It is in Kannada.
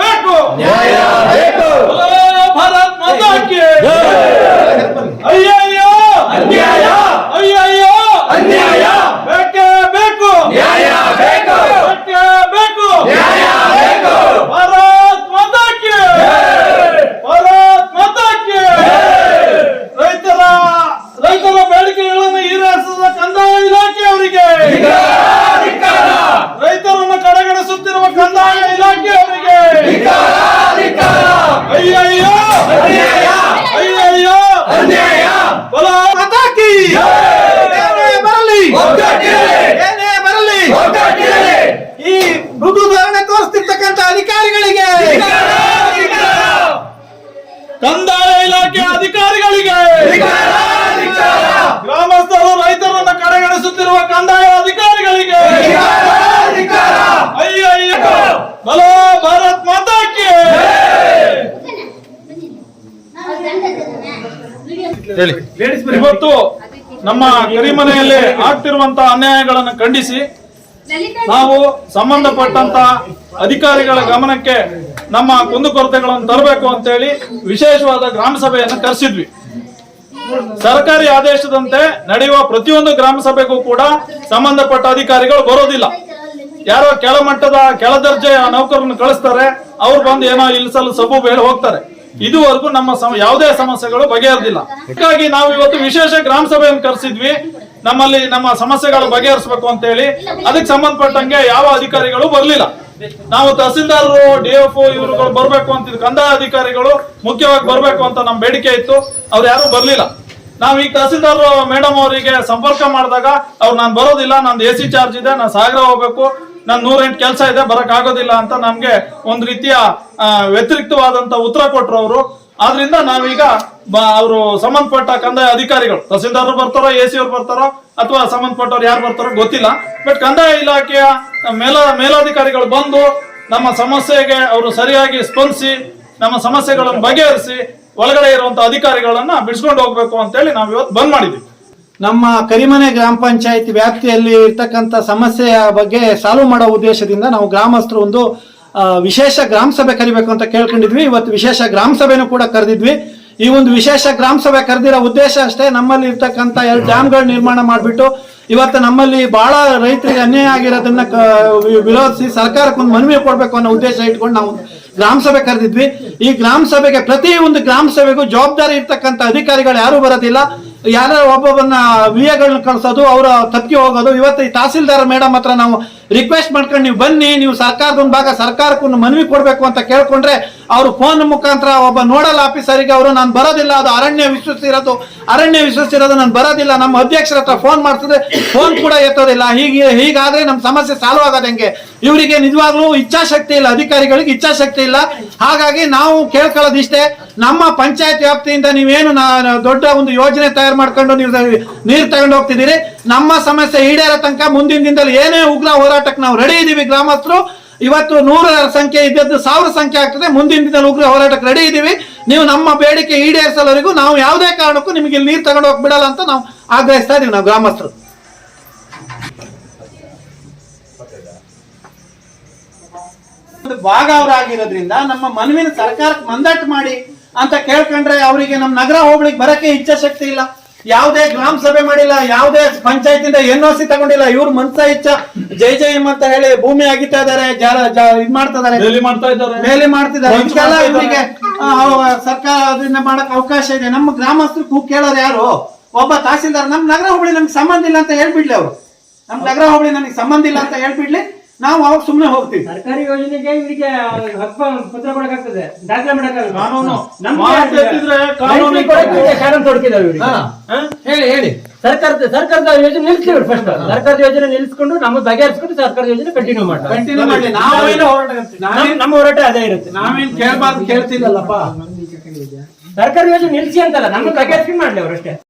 ಬೇಕು. ನ್ಯಾಯ ಬೇಕು. ಭಾರತ್ ಮಾತಾ ಕಿ ಅಯ್ಯಯ್ಯೋ ಅನ್ಯಾಯ ಅಯ್ಯಯ್ಯೋ ಅನ್ಯಾಯ ಬೇಕೇ ಬೇಕು ನ್ಯಾಯ ಬೇಕು ಬೇಕೇ ಬೇಕು ನ್ಯಾಯ ಬೇಕು ಭಾರತ್ ಮಾತಾ ಕಿ ಭಾರತ್ ಮಾತಾ ಕಿ ರೈತರ ರೈತರ ಬೇಡಿಕೆಗಳನ್ನು ಈಡೇರಿಸಿದ ಕಂದಾಯ ಇಲಾಖೆಯವರಿಗೆ ಧಿಕ್ಕಾರ, ರೈತರನ್ನು ಕಡೆಗಣಿಸುತ್ತಿರುವ ಕಂದಾಯ ಇಲಾಖೆಯವರಿಗೆ ಧಿಕ್ಕಾರ, ಧಿಕ್ಕಾರ. ಅಯ್ಯಯ್ಯೋ ಅನ್ಯಾಯ ಅಯ್ಯಯ್ಯೋ ಅನ್ಯಾಯ ಬಲ ಮತಾಕಿ ಏನೇ ಬರಲಿ ಒಗ್ಗಟ್ಟಿರಲಿ. ಏನೇ ಬರಲಿ ಒಗ್ಗಟ್ಟಿರಲಿ. ಈ ಮೃದು ಧೋರಣೆ ತೋರಿಸ್ತಿರ್ತಕ್ಕಂಥ ಅಧಿಕಾರಿಗಳಿಗೆ ಧಿಕ್ಕಾರ, ಧಿಕ್ಕಾರ. ಕಂದಾಯ ಇಲಾಖೆ ಅಧಿಕಾರಿಗಳಿಗೆ. ಗ್ರಾಮಸ್ಥರು ರೈತರನ್ನು ಕಡೆಗಣಿಸುತ್ತಿರುವ ಕಂದಾಯ ಅಧಿಕಾರಿಗಳಿಗೆ ಬಲ ಭಾರತ್ ಮಾತಾಕ್ಕೆ. ಹೇಳಿ. ಇವತ್ತು ನಮ್ಮ ಕರಿಮನೆಯಲ್ಲಿ ಆಗ್ತಿರುವಂತಹ ಅನ್ಯಾಯಗಳನ್ನು ಖಂಡಿಸಿ ನಾವು ಸಂಬಂಧಪಟ್ಟಂತ ಅಧಿಕಾರಿಗಳ ಗಮನಕ್ಕೆ ನಮ್ಮ ಕುಂದುಕೊರತೆಗಳನ್ನು ತರಬೇಕು ಅಂತೇಳಿ ವಿಶೇಷವಾದ ಗ್ರಾಮ ಸಭೆಯನ್ನು ಕರೆಸಿದ್ವಿ. ಸರ್ಕಾರಿ ಆದೇಶದಂತೆ ನಡೆಯುವ ಪ್ರತಿಯೊಂದು ಗ್ರಾಮ ಸಭೆಗೂ ಕೂಡ ಸಂಬಂಧಪಟ್ಟ ಅಧಿಕಾರಿಗಳು ಬರೋದಿಲ್ಲ. ಯಾರೋ ಕೆಳಮಟ್ಟದ ಕೆಳ ದರ್ಜೆಯ ನೌಕರನ್ನು ಕಳಿಸ್ತಾರೆ, ಅವ್ರು ಬಂದು ಏನೋ ಇಲ್ಸಲು ಸಬೂಬು ಹೇಳಿ ಹೋಗ್ತಾರೆ. ಇದುವರೆಗೂ ನಮ್ಮ ಯಾವುದೇ ಸಮಸ್ಯೆಗಳು ಬಗೆಹರಿದಿಲ್ಲ. ಹೀಗಾಗಿ ನಾವು ಇವತ್ತು ವಿಶೇಷ ಗ್ರಾಮ ಸಭೆಯನ್ನು ಕರೆಸಿದ್ವಿ. ನಮ್ಮಲ್ಲಿ ನಮ್ಮ ಸಮಸ್ಯೆಗಳು ಬಗೆಹರಿಸಬೇಕು ಅಂತ ಹೇಳಿ ಅದಕ್ಕೆ ಸಂಬಂಧಪಟ್ಟಂಗೆ ಯಾವ ಅಧಿಕಾರಿಗಳು ಬರಲಿಲ್ಲ. ನಾವು ತಹಸೀಲ್ದಾರರು ಡಿಎಫ್ ಇವರುಗಳು ಬರಬೇಕು ಅಂತ ಕಂದಾಯ ಅಧಿಕಾರಿಗಳು ಮುಖ್ಯವಾಗಿ ಬರಬೇಕು ಅಂತ ನಮ್ಮ ಬೇಡಿಕೆ ಇತ್ತು. ಅವ್ರು ಯಾರು ಬರಲಿಲ್ಲ. ನಾವು ಈಗ ತಹಸೀಲ್ದಾರ್ ಮೇಡಮ್ ಅವರಿಗೆ ಸಂಪರ್ಕ ಮಾಡಿದಾಗ ಅವ್ರು, ನಾನು ಬರೋದಿಲ್ಲ, ನಂದು ಎ ಸಿ ಚಾರ್ಜ್ ಇದೆ, ನಾನು ಸಾಗರ ಹೋಗ್ಬೇಕು. ನನ್ ನೂರೆಂಟು ಕೆಲಸ ಇದೆ, ಬರಕ್ ಆಗೋದಿಲ್ಲ ಅಂತ ನಮ್ಗೆ ಒಂದ್ ರೀತಿಯ ವ್ಯತಿರಿಕ್ತವಾದಂತ ಉತ್ತರ ಕೊಟ್ರು ಅವರು. ಆದ್ರಿಂದ ನಾವೀಗ ಅವರು ಸಂಬಂಧಪಟ್ಟ ಕಂದಾಯ ಅಧಿಕಾರಿಗಳು ತಹಸೀಲ್ದಾರ್ ಬರ್ತಾರೋ, ಎ ಸಿ ಅವ್ರು ಬರ್ತಾರೋ, ಅಥವಾ ಸಂಬಂಧಪಟ್ಟವ್ರು ಯಾರು ಬರ್ತಾರೋ ಗೊತ್ತಿಲ್ಲ. ಬಟ್ ಕಂದಾಯ ಇಲಾಖೆಯ ಮೇಲ, ಮೇಲಾಧಿಕಾರಿಗಳು ಬಂದು ನಮ್ಮ ಸಮಸ್ಯೆಗೆ ಅವರು ಸರಿಯಾಗಿ ಸ್ಪಂದಿಸಿ, ನಮ್ಮ ಸಮಸ್ಯೆಗಳನ್ನು ಬಗೆಹರಿಸಿ, ಒಳಗಡೆ ಇರುವಂತಹ ಅಧಿಕಾರಿಗಳನ್ನ ಬಿಡಿಸ್ಕೊಂಡು ಹೋಗ್ಬೇಕು ಅಂತೇಳಿ ನಾವು ಇವತ್ತು ಬಂದ್ ಮಾಡಿದ್ವಿ ನಮ್ಮ ಕರಿಮನೆ ಗ್ರಾಮ ಪಂಚಾಯತ್ ವ್ಯಾಪ್ತಿಯಲ್ಲಿ ಇರ್ತಕ್ಕಂಥ ಸಮಸ್ಯೆಯ ಬಗ್ಗೆ ಸಾಲ್ವ್ ಮಾಡೋ ಉದ್ದೇಶದಿಂದ ನಾವು ಗ್ರಾಮಸ್ಥರು ಒಂದು ವಿಶೇಷ ಗ್ರಾಮ ಸಭೆ ಕರಿಬೇಕು ಅಂತ ಕೇಳ್ಕೊಂಡಿದ್ವಿ. ಇವತ್ತು ವಿಶೇಷ ಗ್ರಾಮ ಸಭೆನೂ ಕೂಡ ಕರೆದಿದ್ವಿ. ಈ ಒಂದು ವಿಶೇಷ ಗ್ರಾಮ ಸಭೆ ಕರೆದಿರೋ ಉದ್ದೇಶ ಅಷ್ಟೇ. ನಮ್ಮಲ್ಲಿ ಇರ್ತಕ್ಕಂಥ ಎರಡು ಡ್ಯಾಮ್ಗಳು ನಿರ್ಮಾಣ ಮಾಡಿಬಿಟ್ಟು ಇವತ್ತು ನಮ್ಮಲ್ಲಿ ಬಹಳ ರೈತರಿಗೆ ಅನ್ಯಾಯ ಆಗಿರೋದನ್ನ ವಿರೋಧಿಸಿ ಸರ್ಕಾರಕ್ಕೆ ಒಂದು ಮನವಿ ಕೊಡಬೇಕು ಅನ್ನೋ ಉದ್ದೇಶ ಇಟ್ಕೊಂಡು ನಾವು ಗ್ರಾಮ ಸಭೆ ಕರೆದಿದ್ವಿ. ಈ ಗ್ರಾಮ ಸಭೆಗೆ ಪ್ರತಿ ಒಂದು ಗ್ರಾಮ ಸಭೆಗೂ ಜವಾಬ್ದಾರಿ ಇರ್ತಕ್ಕಂಥ ಅಧಿಕಾರಿಗಳು ಯಾರು ಬರೋದಿಲ್ಲ. ಯಾರೋ ಒಬ್ಬೊಬ್ಬನ ವಿಎಗಳನ್ನ ಕಳ್ಸೋದು ಅವರ ತಪ್ಪಿಗೆ ಹೋಗೋದು ಇವತ್ತು ಈ ತಹಸೀಲ್ದಾರ್ ಮೇಡಮ್ ಹತ್ರ ನಾವು ರಿಕ್ವೆಸ್ಟ್ ಮಾಡ್ಕೊಂಡು ನೀವು ಬನ್ನಿ, ನೀವು ಸರ್ಕಾರದ ಒಂದು ಭಾಗ ಸರ್ಕಾರಕ್ಕೊಂದು ಮನವಿ ಕೊಡಬೇಕು ಅಂತ ಕೇಳ್ಕೊಂಡ್ರೆ ಅವರು ಫೋನ್ ಮುಖಾಂತರ ಒಬ್ಬ ನೋಡಲ್ ಆಫೀಸರಿಗೆ ಅವರು, ನಾನು ಬರೋದಿಲ್ಲ, ಅದು ಅರಣ್ಯ ವಿಶ್ವಸಿರೋದು ಅರಣ್ಯ ವಿಶ್ವಸಿರೋದು ನಾನು ಬರೋದಿಲ್ಲ, ನಮ್ಮ ಅಧ್ಯಕ್ಷರ ಹತ್ರ ಫೋನ್ ಮಾಡ್ತಿದ್ರೆ ಫೋನ್ ಕೂಡ ಎತ್ತೋದಿಲ್ಲ, ಹೀಗೆ, ಹೀಗಾದ್ರೆ ನಮ್ಮ ಸಮಸ್ಯೆ ಸಾಲ್ವ್ ಆಗೋದು ಹೆಂಗೆ? ಇವರಿಗೆ ನಿಜವಾಗ್ಲೂ ಇಚ್ಛಾಶಕ್ತಿ ಇಲ್ಲ, ಅಧಿಕಾರಿಗಳಿಗೆ ಇಚ್ಛಾಶಕ್ತಿ ಇಲ್ಲ. ಹಾಗಾಗಿ ನಾವು ಕೇಳ್ಕೊಳ್ಳೋದು ಇಷ್ಟೇ ನಮ್ಮ ಪಂಚಾಯತ್ ವ್ಯಾಪ್ತಿಯಿಂದ ನೀವೇನು ದೊಡ್ಡ ಒಂದು ಯೋಜನೆ ತಯಾರು ಮಾಡ್ಕೊಂಡು ನೀವು ನೀರು ತಗೊಂಡು ಹೋಗ್ತಿದ್ದೀರಿ ನಮ್ಮ ಸಮಸ್ಯೆ ಈಡೇರೋ ತನಕ ಮುಂದಿನ ದಿನದಲ್ಲಿ ಏನೇ ಉಗ್ರ ಹೋರಾಟಕ್ಕೆ ನಾವು ರೆಡಿ ಇದ್ದೀವಿ ಗ್ರಾಮಸ್ಥರು, ಇವತ್ತು ನೂರರ ಸಂಖ್ಯೆ ಇದ್ದದ್ದು ಸಾವಿರ ಸಂಖ್ಯೆ ಆಗ್ತದೆ. ಮುಂದಿನ ದಿನದಲ್ಲಿ ಉಗ್ರ ಹೋರಾಟಕ್ಕೆ ರೆಡಿ ಇದ್ದೀವಿ. ನೀವು ನಮ್ಮ ಬೇಡಿಕೆ ಈಡೇರಿಸಲವರೆಗೂ ನಾವು ಯಾವುದೇ ಕಾರಣಕ್ಕೂ ನಿಮಗೆ ಇಲ್ಲಿ ನೀರು ತಗೊಂಡು ಹೋಗಿ ಬಿಡಲ್ಲ ಅಂತ ನಾವು ಆಗ್ರಹಿಸ್ತಾ ಇದೀವಿ ನಾವು ಗ್ರಾಮಸ್ಥರು. ಭಾಗ ಅವರಾಗಿರೋದ್ರಿಂದ ನಮ್ಮ ಮನವಿನ ಸರ್ಕಾರಕ್ಕೆ ಮಂದಟ್ ಮಾಡಿ ಅಂತ ಕೇಳ್ಕೊಂಡ್ರೆ ಅವರಿಗೆ ನಮ್ಮ ನಗರ ಹೋಗ್ಲಿಕ್ಕೆ ಬರಕ್ಕೆ ಇಚ್ಛಾಶಕ್ತಿ ಇಲ್ಲ. ಯಾವುದೇ ಗ್ರಾಮ ಸಭೆ ಮಾಡಿಲ್ಲ ಯಾವುದೇ ಪಂಚಾಯತಿಂದ ಎನ್ ಓ ಸಿ ತಗೊಂಡಿಲ್ಲ ಇವ್ರು ಮನ್ಸ ಇಚ್ಛ ಜೈ ಜೈ ಎಂ ಅಂತ ಹೇಳಿ ಭೂಮಿ ಅಗಿತಾ ಇದಾರೆ ಇದ್ ಮಾಡ್ತಾ ಇದಾರೆ ಮೇಲೆ ಮಾಡ್ತಿದ್ದಾರೆ. ಇವರಿಗೆ ಸರ್ಕಾರ ಅದನ್ನ ಮಾಡಕ್ ಅವಕಾಶ ಇದೆ. ನಮ್ಮ ಗ್ರಾಮಸ್ಥರು ಕೂ ಕೇಳೋರು ಯಾರು? ಒಬ್ಬ ತಹಸೀಲ್ದಾರ್ ನಮ್ ನಗರ ಹೋಬಳಿ ನಮ್ಗೆ ಸಂಬಂಧ ಇಲ್ಲ ಅಂತ ಹೇಳ್ಬಿಡ್ಲಿ ಅವರು. ನಮ್ ನಗರ ಹೋಬಳಿ ನನಗೆ ಸಂಬಂಧ ಇಲ್ಲ ಅಂತ ಹೇಳ್ಬಿಡ್ಲಿ. ನಾವು ಅವಾಗ ಸುಮ್ನೆ ಹೋಗ್ತೀವಿ. ಸರ್ಕಾರಿ ಯೋಜನೆಗೆ ಇವರಿಗೆ ಹಕ್ಕು ಪತ್ರ ಕೊಡಕ್ಕಾಗ್ತದೆ. ದಾಖಲೆ ಮಾಡಕ್ಕಾಗಲ್ಲ. ಕಾನೂನು. ತೊಡಕಿದಾವೆ ಇವರಿಗೆ. ಹೇಳಿ ಹೇಳಿ. ಸರ್ಕಾರದ ಸರ್ಕಾರದ ಯೋಜನೆ ನಿಲ್ಸ್ತೀವಿ ಫಸ್ಟ್ ಸರ್ಕಾರದ ಯೋಜನೆ ನಿಲ್ಸ್ಕೊಂಡು ನಮ್ಮ ಬಗೆಹರಿಸ್ಕೊಂಡು ಸರ್ಕಾರದ ಯೋಜನೆ ಕಂಟಿನ್ಯೂ ಮಾಡ್ತಾರೆ. ಕಂಟಿನ್ಯೂ ಮಾಡಿ. ನಾವೇನು ಹೋರಾಟ ನಮ್ಮ- ನಮ್ಮ ಹೋರಾಟ ಅದೇ ಇರುತ್ತೆ. ನಾವೇನ್ ಕೇಳಬಾರ್ದು ಕೇಳ್ತಿಲ್ಲಲ್ಲಪ್ಪ. ಸರ್ಕಾರಿ ಯೋಜನೆ ನಿಲ್ಸಿ ಅಂತಲ್ಲ ನಮ್ಮ ಬಗೆಹರಿಸ್ಕೊಂಡು ಮಾಡ್ಲಿ ಅವರಷ್ಟೇ